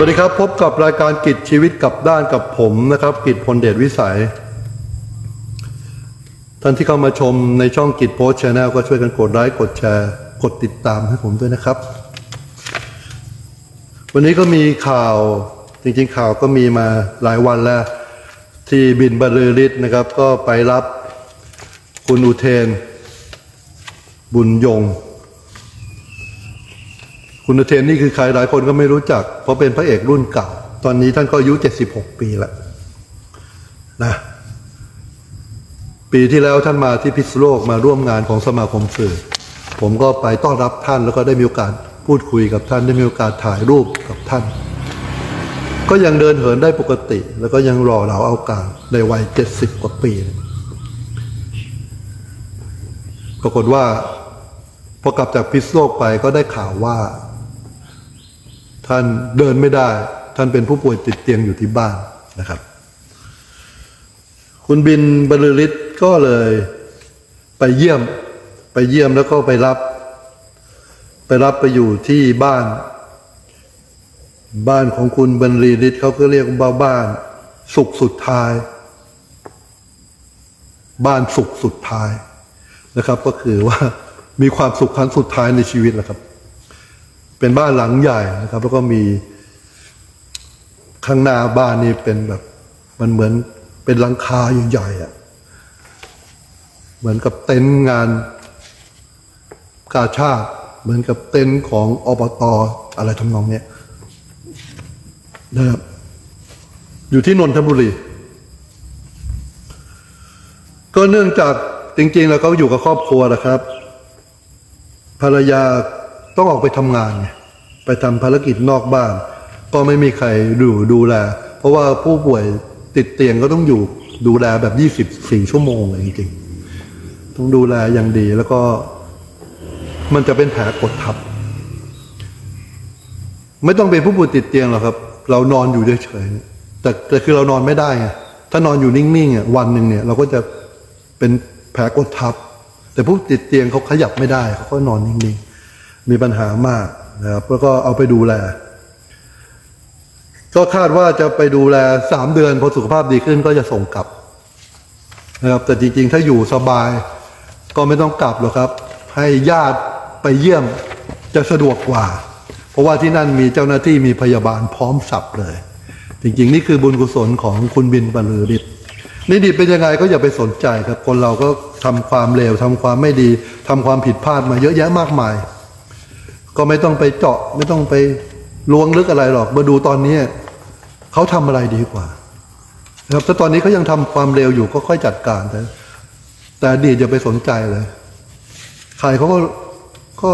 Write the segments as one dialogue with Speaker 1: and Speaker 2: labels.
Speaker 1: สวัสดีครับ พบกับรายการกิจชีวิตกับด้านกับผมนะครับ กิจพลเดชวิสัย ท่านที่เข้ามาชมในช่องกิจโพสชแนลก็ช่วยกันกดไลค์กดแชร์กดติดตามให้ผมด้วยนะครับ วันนี้ก็มีข่าวจริงๆข่าวก็มีมาหลายวันแล้ว ที่บินบรรลือฤทธิ์นะครับ ก็ไปรับคุณอุเทน บุญยง คุณอุเทนนี่คือใครหลายคนก็ไม่รู้จัก เพราะเป็นพระเอกรุ่นเก่า ตอนนี้ท่านก็อายุ 76 ปีแล้วนะปีที่แล้วท่านมาที่พิษโลกมาร่วมงานของสมาคมสื่อ ผมก็ไปต้อนรับท่านแล้วก็ได้มีโอกาสพูดคุยกับท่านได้มีโอกาสถ่ายรูปกับท่าน ก็ยังเดินเหินได้ปกติ แล้วก็ยังรอเราเอาการในวัย70กว่าปีปรากฏว่าพอกลับจากพิษโลกไปก็ได้ข่าวว่า ท่านเดินไม่ได้ ท่านเป็นผู้ป่วยติดเตียงอยู่ที่บ้านนะครับ คุณบินบรรลือฤทธิ์ก็เลยไปเยี่ยมไปเยี่ยมแล้วก็ไปรับ ไปรับไปอยู่ที่บ้าน บ้านของคุณบรรลือฤทธิ์เขาก็เรียกว่าบ้าน สุขสุดท้าย บ้านสุขสุดท้ายนะครับ ก็คือว่ามีความสุขครั้งสุดท้ายในชีวิตแหละครับ เป็นบ้านหลังใหญ่นะครับ แล้วก็มีข้างหน้าบ้านนี่เป็นแบบ มันเหมือนเป็นหลังคาใหญ่ๆอะเหมือนกับเต็นท์งานกาชาติเหมือนกับเต็นท์ของอบตอะไรทำนองเนี้ยนะครับอยู่ที่นนทบุรี ก็เนื่องจากจริงๆ แล้วเขาอยู่กับครอบครัวนะครับ ภรรยา ต้องออกไปทำงานไงไปทำภารกิจนอกบ้าน ก็ไม่มีใครดูดูแล เพราะว่าผู้ป่วยติดเตียงก็ต้องอยู่ดูแลแบบ 24 ชั่วโมงเลยจริงๆ ต้องดูแลอย่างดีแล้วก็ มันจะเป็นแผลกดทับ ไม่ต้องเป็นผู้ป่วยติดเตียงหรอกครับ เรานอนอยู่เฉยๆแต่แต่คือเรานอนไม่ได้ไงถ้านอนอยู่นิ่งๆอะวันหนึ่งเนี่ย เราก็จะเป็นแผลกดทับ แต่ผู้ติดเตียงเขาขยับไม่ได้เขาก็นอนนิ่งๆ มีปัญหามากนะครับแล้วก็เอาไปดูแล ก็คาดว่าจะไปดูแลสามเดือนพอสุขภาพดีขึ้นก็จะส่งกลับนะครับ แต่จริงๆ ถ้าอยู่สบาย ก็ไม่ต้องกลับหรอกครับ ให้ญาติไปเยี่ยมจะสะดวกกว่า เพราะว่าที่นั่นมีเจ้าหน้าที่มีพยาบาลพร้อมสับเลย จริงๆ นี่คือบุญกุศลของคุณบินบรรลือฤทธิ์นี่ดีเป็นยังไงก็อย่าไปสนใจครับ คนเราก็ทำความเลวทำความไม่ดีทำความผิดพลาดมาเยอะแยะมากมาย ก็ไม่ต้องไปเจาะ ไม่ต้องไปล้วงลึกอะไรหรอก มาดูตอนนี้เขาทำอะไรดีกว่าครับถ้าตอนนี้เขายังทำความเร็วอยู่ก็ค่อยจัดการแต่แต่อดีตอย่าไปสนใจเลยใครเขาก็ก็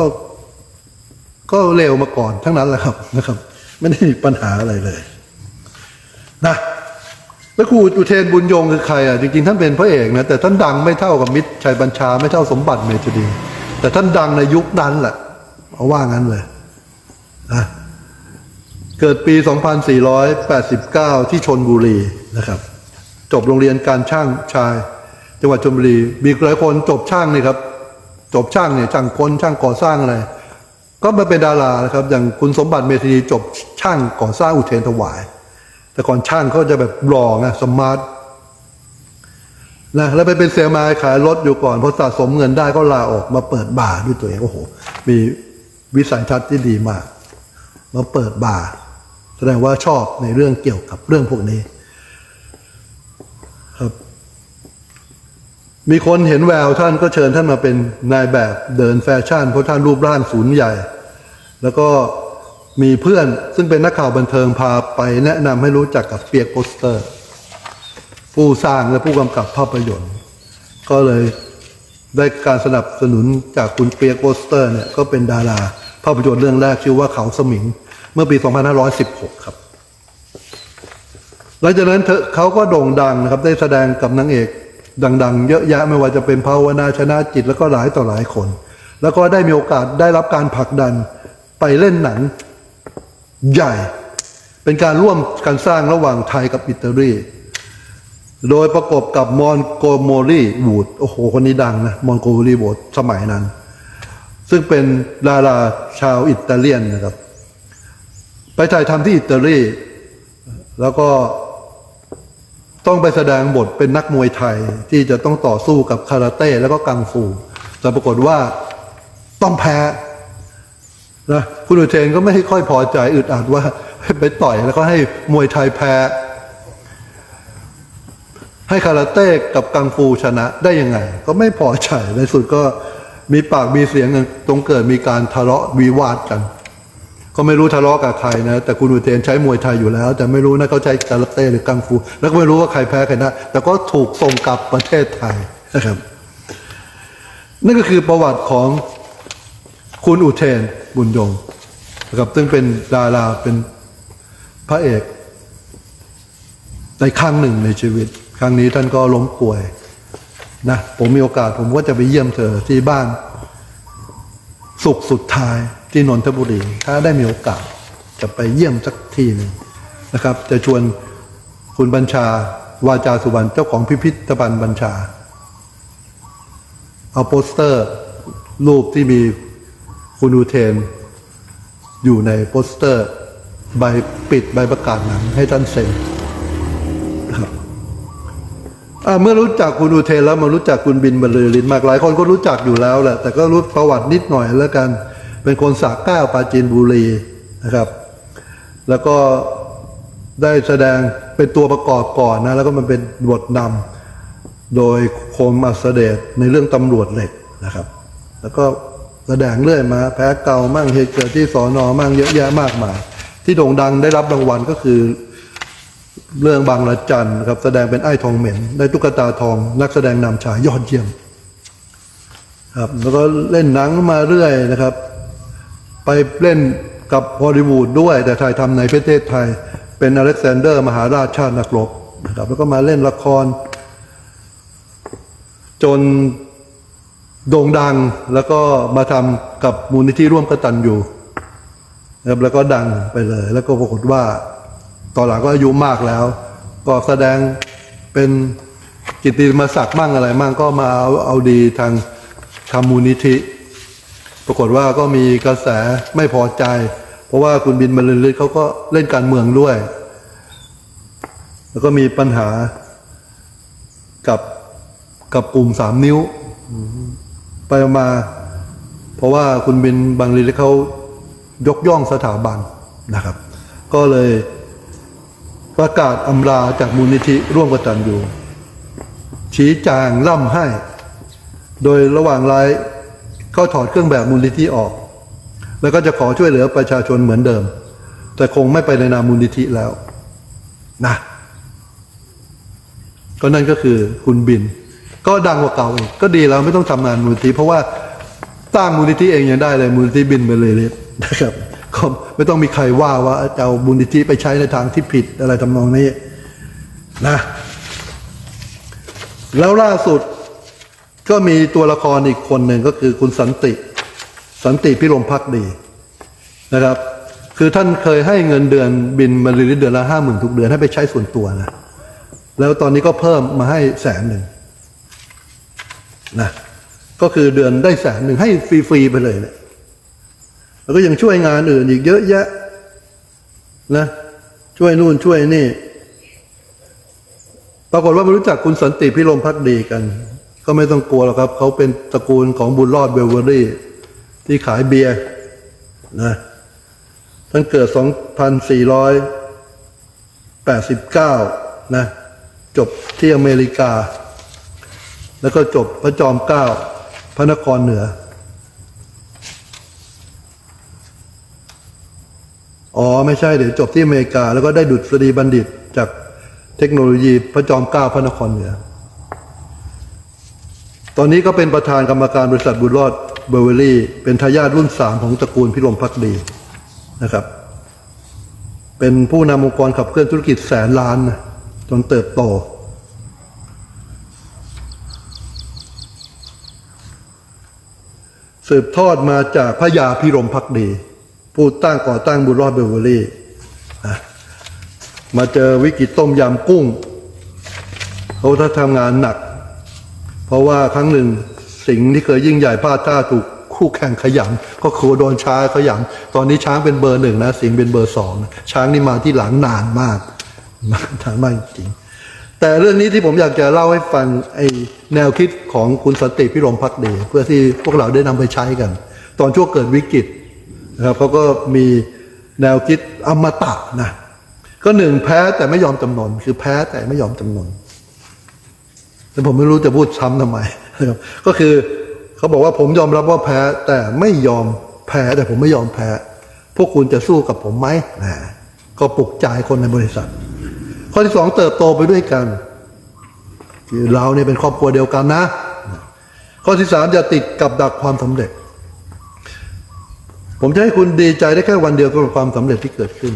Speaker 1: ก็เร็วมาก่อนทั้งนั้นแหละครับนะครับ ไม่ได้มีปัญหาอะไรเลยนะแล้วครูอุเทนบุญยงคือใครอะจริงๆท่านเป็นพระเอกนะแต่ท่านดังไม่เท่ากับมิตรชัยบัญชาไม่เท่าสมบัติเมธดี แต่ท่านดังในยุคนั้นแหละ เอาว่างั้นเลยนะเกิดปี 2489 ที่ชนบุรีนะครับ จบโรงเรียนการช่างชาย จังหวัดชลบุรี มีหลายคนจบช่างนี่ครับ จบช่างเนี่ยช่างคนช่างก่อสร้างอะไร ก็มาเป็นดารานะครับ อย่างคุณสมบัติเมธานีจบช่างก่อสร้างอุเทนถวาย แต่ก่อนช่างเขาจะแบบหล่อไงสมาร์ทนะแล้วไปเป็นเซลล์มาขายรถอยู่ก่อนพอสะสมเงินได้ก็ลาออกมาเปิดบาร์ด้วยตัวเองโอ้โห มี วิสัยทัศน์ที่ดีมากมาเปิดบาร์แสดงว่าชอบในเรื่องเกี่ยวกับเรื่องพวกนี้ ครับ มีคนเห็นแววท่านก็เชิญท่านมาเป็นนายแบบเดินแฟชั่นเพราะท่านรูปร่างสูงใหญ่ แล้วก็มีเพื่อนซึ่งเป็นนักข่าวบันเทิงพาไปแนะนำให้รู้จักกับเปียกโปสเตอร์ ผู้สร้างและผู้กำกับภาพยนตร์ ก็เลยได้การสนับสนุนจากคุณเปียกโปสเตอร์เนี่ยก็เป็นดารา ภาพยนตร์เรื่องแรกชื่อว่าเขาสมิง เมื่อปี 2516 ครับหลังจากนั้นเขาก็โด่งดังนะครับได้แสดงกับนางเอกดัง ๆ เยอะแยะไม่ว่าจะเป็นภาวนาชนะจิตแล้วก็หลายต่อหลายคน แล้วก็ได้มีโอกาสได้รับการผลักดันไปเล่นหนังใหญ่ เป็นการร่วมกันสร้างระหว่างไทยกับอิตาลีโดยประกบกับมอนโกโมลีวูดโอ้โห คนนี้ดังนะ มอนโกโมลีวูดสมัยนั้น ซึ่งเป็นดาราชาวอิตาเลียนนะครับ ไปถ่ายทำที่อิตาลี แล้วก็ต้องไปแสดงบทเป็นนักมวยไทยที่จะต้องต่อสู้กับคาราเต้แล้วก็กังฟู แต่ปรากฏว่าต้องแพ้นะคุณอุเทนก็ไม่ค่อยพอใจอึดอัดว่าไปต่อยแล้วก็ให้มวยไทยแพ้ ให้คาราเต้กับกังฟูชนะได้ยังไง ก็ไม่พอใจในสุดก็ มีปากมีเสียงกันตรงเกิดมีการทะเลาะวิวาทกัน ก็ไม่รู้ทะเลาะกับใครนะ แต่คุณอุเทนใช้มวยไทยอยู่แล้ว แต่ไม่รู้นะเขาใช้คาราเต้หรือกังฟู แล้วก็ไม่รู้ว่าใครแพ้ใครนะแต่ก็ถูกส่งกลับประเทศไทยนะครับ นั่นก็คือประวัติของคุณอุเทนบุญยงนะครับซึ่งเป็นดาราเป็นพระเอกในครั้งหนึ่งในชีวิต ครั้งนี้ท่านก็ล้มป่วย นะผมมีโอกาสผมก็จะไปเยี่ยมเธอที่บ้าน สุขสุดท้ายที่นนทบุรี ถ้าได้มีโอกาสจะไปเยี่ยมสักทีหนึ่งนะครับ จะชวนคุณบัญชาวาจาสุวรรณเจ้าของพิพิธภัณฑ์บัญชา เอาโปสเตอร์รูปที่มีคุณอูเทน อยู่ในโปสเตอร์ใบปิดใบประกาศหนังให้ท่านเซ็น เมื่อรู้จักคุณอูเทนแล้วมารู้จักคุณบินบรรลือฤทธิ์มากหลายคนก็รู้จักอยู่แล้วแหละแต่ก็รู้ประวัตินิดหน่อยแล้วกัน เป็นคนสาแก้วปราจีนบุรีนะครับ แล้วก็ได้แสดงเป็นตัวประกอบก่อนนะแล้วก็มันเป็นบทนำโดยโคมอัสเดชในเรื่องตำรวจเหล็กนะครับ แล้วก็แสดงเรื่อยมา แพ้เก่ามั่งเหตุเกิดที่สอนอมั่งเยอะแยะมากมายที่โด่งดังได้รับรางวัลก็คือ เรื่องบางละจันครับแสดงเป็นไอ้ทองเหม็น ได้ตุ๊กตาทอง นักแสดงนำชายยอดเยี่ยมครับแล้วก็เล่นหนังมาเรื่อยนะครับ ไปเล่นกับฮอลลีวูดด้วย แต่ถ่ายทำในประเทศไทย เป็นอเล็กซานเดอร์ มหาราชชาตินักรบนะครับ แล้วก็มาเล่นละคร จนโด่งดังแล้วก็มาทำกับมูลนิธิร่วมกตันอยู่นะครับแล้วก็ดังไปเลย แล้วก็ปรากฏว่า ตอนหลังก็อายุมากแล้ว ก็แสดงเป็นกิตติมศักดิ์มั่งอะไรมั่งก็มาเอาเอาดีทางทำมูลนิธิ ปรากฏว่าก็มีกระแสไม่พอใจ เพราะว่าคุณบินบรรลือฤทธิ์เขาก็เล่นการเมืองด้วย แล้วก็มีปัญหากับกับกลุ่มสามนิ้ว ไปมา เพราะว่าคุณบินบรรลือฤทธิ์เขายกย่องสถาบันนะครับ ก็เลย ประกาศอำลาจากมูลนิธิร่วมกตันอยู่ชี้แจงล่ำให้ โดยระหว่างไลฟ์ก็ถอดเครื่องแบบมูลนิธิออก แล้วก็จะขอช่วยเหลือประชาชนเหมือนเดิม แต่คงไม่ไปในนามมูลนิธิแล้วนะก็นั่นก็คือคุณบิน ก็ดังกว่าเก่าอีกก็ดีแล้วไม่ต้องทำงานมูลนิธิเพราะว่าตั้งมูลนิธิเองยังได้เลยมูลนิธิบินไปเลยเลยนะครับ ก็ไม่ต้องมีใครว่าว่าจะเอามูลนิธิไปใช้ในทางที่ผิดอะไรทำนองนี้นะ แล้วล่าสุดก็มีตัวละครอีกคนหนึ่งก็คือคุณสันติ สันติพิรมพักดีนะครับ คือท่านเคยให้เงินเดือนบินมาเดือนละห้าหมื่นทุกเดือนให้ไปใช้ส่วนตัวนะแล้วตอนนี้ก็เพิ่มมาให้แสนหนึ่งนะก็คือเดือนได้แสนหนึ่งให้ฟรีๆไปเลยเนะี่ย แล้วก็ยังช่วยงานอื่นอีกเยอะแยะนะช่วยนู่นช่วยนี่ ปรากฏว่าไม่รู้จักคุณสันติพิรมพักดีกัน ก็ไม่ต้องกลัวหรอกครับ เขาเป็นตระกูลของบุญรอดเบลเวอรี่ ที่ขายเบียร์นะท่านเกิด 2489 นะ จบที่อเมริกา แล้วก็จบพระจอมเกล้าพระนครเหนือ อ๋อไม่ใช่เดี๋ยวจบที่อเมริกา แล้วก็ได้ดุษฎีบัณฑิตจากเทคโนโลยีพระจอมเกล้าพระนครเหนือ ตอนนี้ก็เป็นประธานกรรมการบริษัทบุญรอดเบอร์เวอรี่ เป็นทายาทรุ่นสามของตระกูลพิรมพักดีนะครับ เป็นผู้นำองค์กรขับเคลื่อนธุรกิจแสนล้านนะจนเติบโต สืบทอดมาจากพระยาพิรมพักดี ผู้ตั้งก่อตั้งบุญรอดเบเวอรี่มาเจอวิกฤตต้มยำกุ้งเขาถ้าทำงานหนัก เพราะว่าครั้งหนึ่งสิ่งที่เคยยิ่งใหญ่พลาดท่าถูกคู่แข่งขยันก็ครูโดนช้างขยันตอนนี้ช้างเป็นเบอร์หนึ่งนะ สิงห์เป็นเบอร์สองช้างนี่มาที่หลังนานมากนานมากจริงแต่เรื่องนี้ที่ผมอยากจะเล่าให้ฟังไอแนวคิดของคุณสันติพิรมพักดี เพื่อที่พวกเราได้นำไปใช้กัน ตอนช่วงเกิดวิกฤต นะครับเขาก็มีแนวคิดอมตะนะก็หนึ่งแพ้แต่ไม่ยอมจำนน คือแพ้แต่ไม่ยอมจำนนแต่ผมไม่รู้จะพูดซ้ำทำไมนะครับก็คือเขาบอกว่าผมยอมรับว่าแพ้แต่ไม่ยอมแพ้แต่ผมไม่ยอมแพ้ พวกคุณจะสู้กับผมไหมนะก็ปลุกใจคนในบริษัท ข้อที่สองเติบโตไปด้วยกันคือเราเนี่ยเป็นครอบครัวเดียวกันนะ ข้อที่สามอย่าติดกับดักความสำเร็จ ผมจะให้คุณดีใจได้แค่วันเดียวกับความสำเร็จที่เกิดขึ้น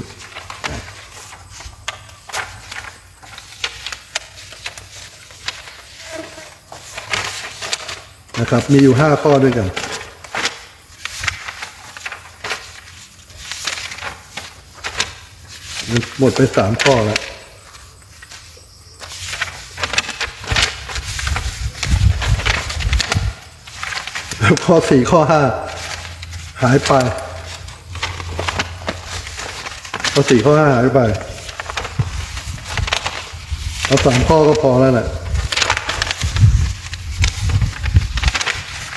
Speaker 1: นะครับ มีอยู่ห้าข้อด้วยกันหมดไปสามข้อแล้วข้อสี่ข้อห้า หายไปข้อสี่ข้อห้าหายไปเอาสามข้อก็พอแล้วแหละ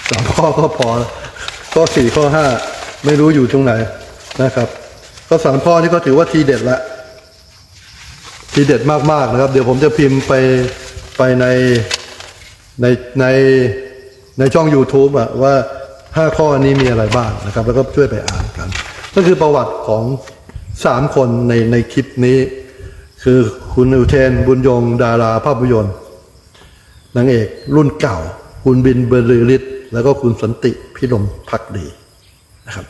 Speaker 1: สามข้อก็พอข้อสี่ข้อห้าไม่รู้อยู่ตรงไหนนะครับ ก็สามข้อนี้ก็ถือว่าทีเด็ดละ ทีเด็ดมากๆนะครับ เดี๋ยวผมจะพิมพ์ไปไปในในในในช่อง YouTube อะว่า ห้าข้อนี้มีอะไรบ้างนะครับ แล้วก็ช่วยไปอ่านกัน ก็คือประวัติของสามคนในในคลิปนี้ คือคุณอุเทนบุญยง ดาราภาพยนตร์นางเอกรุ่นเก่า คุณบินเบอร์ลือฤทธิ์แล้วก็คุณสันติพิรมพักดีนะครับ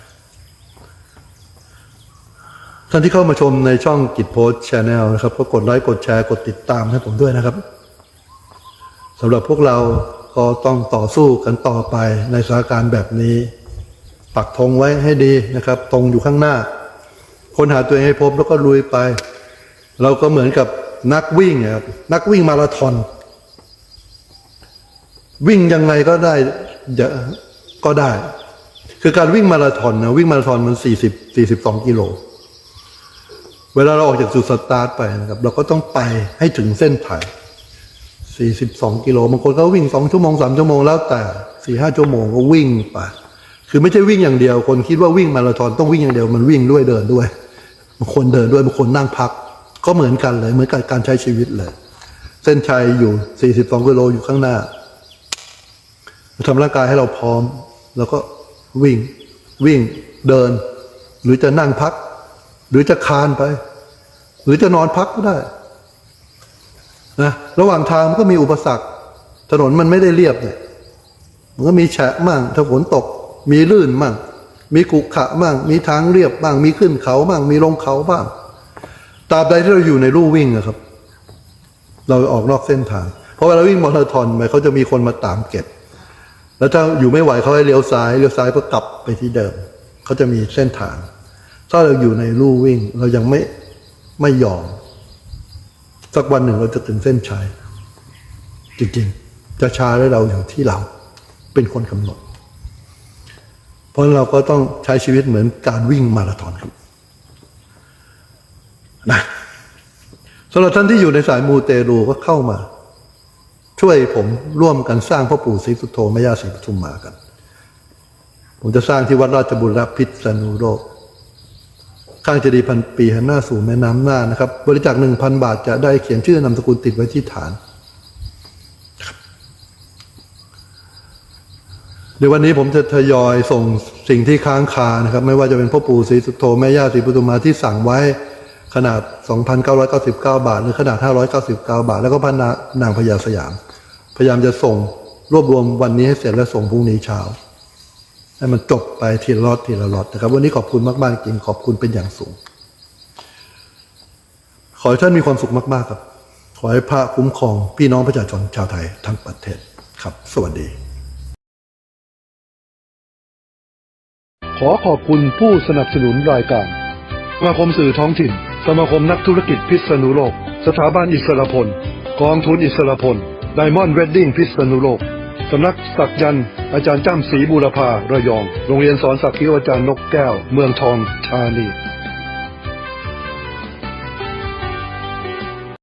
Speaker 1: ท่านที่เข้ามาชมในช่องกิจโพสช n แนลนะครับ ก็กดไลค์กดแชร์กดติดตามให้ผมด้วยนะครับสำหรับพวกเรา ก็ต้องต่อสู้กันต่อไปในสถานการณ์แบบนี้ ปักธงไว้ให้ดีนะครับ ตรงอยู่ข้างหน้า ค้นหาตัวเองให้พบแล้วก็ลุยไป เราก็เหมือนกับนักวิ่งนะครับนักวิ่งมาราธอนวิ่งยังไงก็ได้ก็ได้ คือการวิ่งมาราธอนนะวิ่งมาราธอนมันสี่สิบสี่สิบสองกิโล เวลาเราออกจากจุดสตาร์ทไปนะครับ เราก็ต้องไปให้ถึงเส้น ชัย42กิโลบางคนก็วิ่ง2ชั่วโมง3ชั่วโมงแล้วแต่4 5ชั่วโมงก็วิ่งไปคือไม่ใช่วิ่งอย่างเดียว คนคิดว่าวิ่งมาราธอนต้องวิ่งอย่างเดียวมันวิ่งด้วยเดินด้วยบางคนเดินด้วยบางคนนั่งพัก ก็เหมือนกันเลยเหมือนกับการใช้ชีวิตเลย เส้นชัยอยู่42กิโลอยู่ข้างหน้าทำร่างกายให้เราพร้อม แล้วก็วิ่งวิ่งเดิน หรือจะนั่งพัก หรือจะคานไป หรือจะนอนพักก็ได้ นะระหว่างทางมันก็มีอุปสรรค ถนนมันไม่ได้เรียบเนี่ยมันก็มีแฉะมั่งถ้าฝนตก มีลื่นมั่ง มีกุขะมั่ง มีทางเรียบบ้าง มีขึ้นเขาบ้าง มีลงเขาบ้างตราบใดที่เราอยู่ในลู่วิ่งอะครับ เราออกนอกเส้นทาง เพราะเวลาวิ่งมาราธอนไปเขาจะมีคนมาตามเก็บ แล้วถ้าอยู่ไม่ไหวเขาให้เลี้ยวซ้ายเลี้ยวซ้ายก็กลับไปที่เดิม เขาจะมีเส้นทาง ถ้าเราอยู่ในลู่วิ่ง เรายังไม่ไม่ยอม สักวันหนึ่งเราจะถึงเส้นชัยจริงๆ จะช้าหรือเราอยู่ที่เราเป็นคนกำหนด เพราะเราก็ต้องใช้ชีวิตเหมือนการวิ่งมาราธอนครับนะสำหรับท่านที่อยู่ในสายมูเตรูก็เข้ามา ช่วยผมร่วมกันสร้างพ่อปู่ศรีสุโธแม่ย่าศรีปทุมมากัน ผมจะสร้างที่วัดราชบุรพิษณุโลก ข้างเจดีย์พันปีหันหน้าสู่แม่น้ำน่านนะครับ บริจาคหนึ่งพันบาทจะได้เขียนชื่อนามสกุลติดไว้ที่ฐาน เดี๋ยววันนี้ผมจะทยอยส่งสิ่งที่ค้างคานะครับ ไม่ว่าจะเป็นพ่อปู่ศรีสุโธแม่ย่าศรีปทุมมาที่สั่งไว้ขนาด 2,999 บาท หรือขนาด 599 บาท แล้วก็พระนานางพญาสยาม พยายามจะส่งรวบรวมวันนี้ให้เสร็จและส่งพรุ่งนี้เช้า ให้มันจบไปทีละล็อตทีละล็อตนะครับ วันนี้ขอบคุณมาก ๆ จริงขอบคุณเป็นอย่างสูง ขอให้ท่านมีความสุขมาก ๆ ครับ ขอให้พระคุ้มครอง พี่น้องประชาชนชาวไทยทั้งประเทศครับ สวัสดี ขอขอบคุณผู้สนับสนุนรายการสมาคมสื่อท้องถิ่น สมาคมนักธุรกิจพิษณุโลก สถาบันอิสรพล กองทุนอิสรพลไดมอนด์เวดดิ้งพิษณุโลก สำนักสักยันอาจารย์จ้ำศรีบูรพาระยอง โรงเรียนสอนสักคิ้วอาจารย์นกแก้ว เมืองทองธานี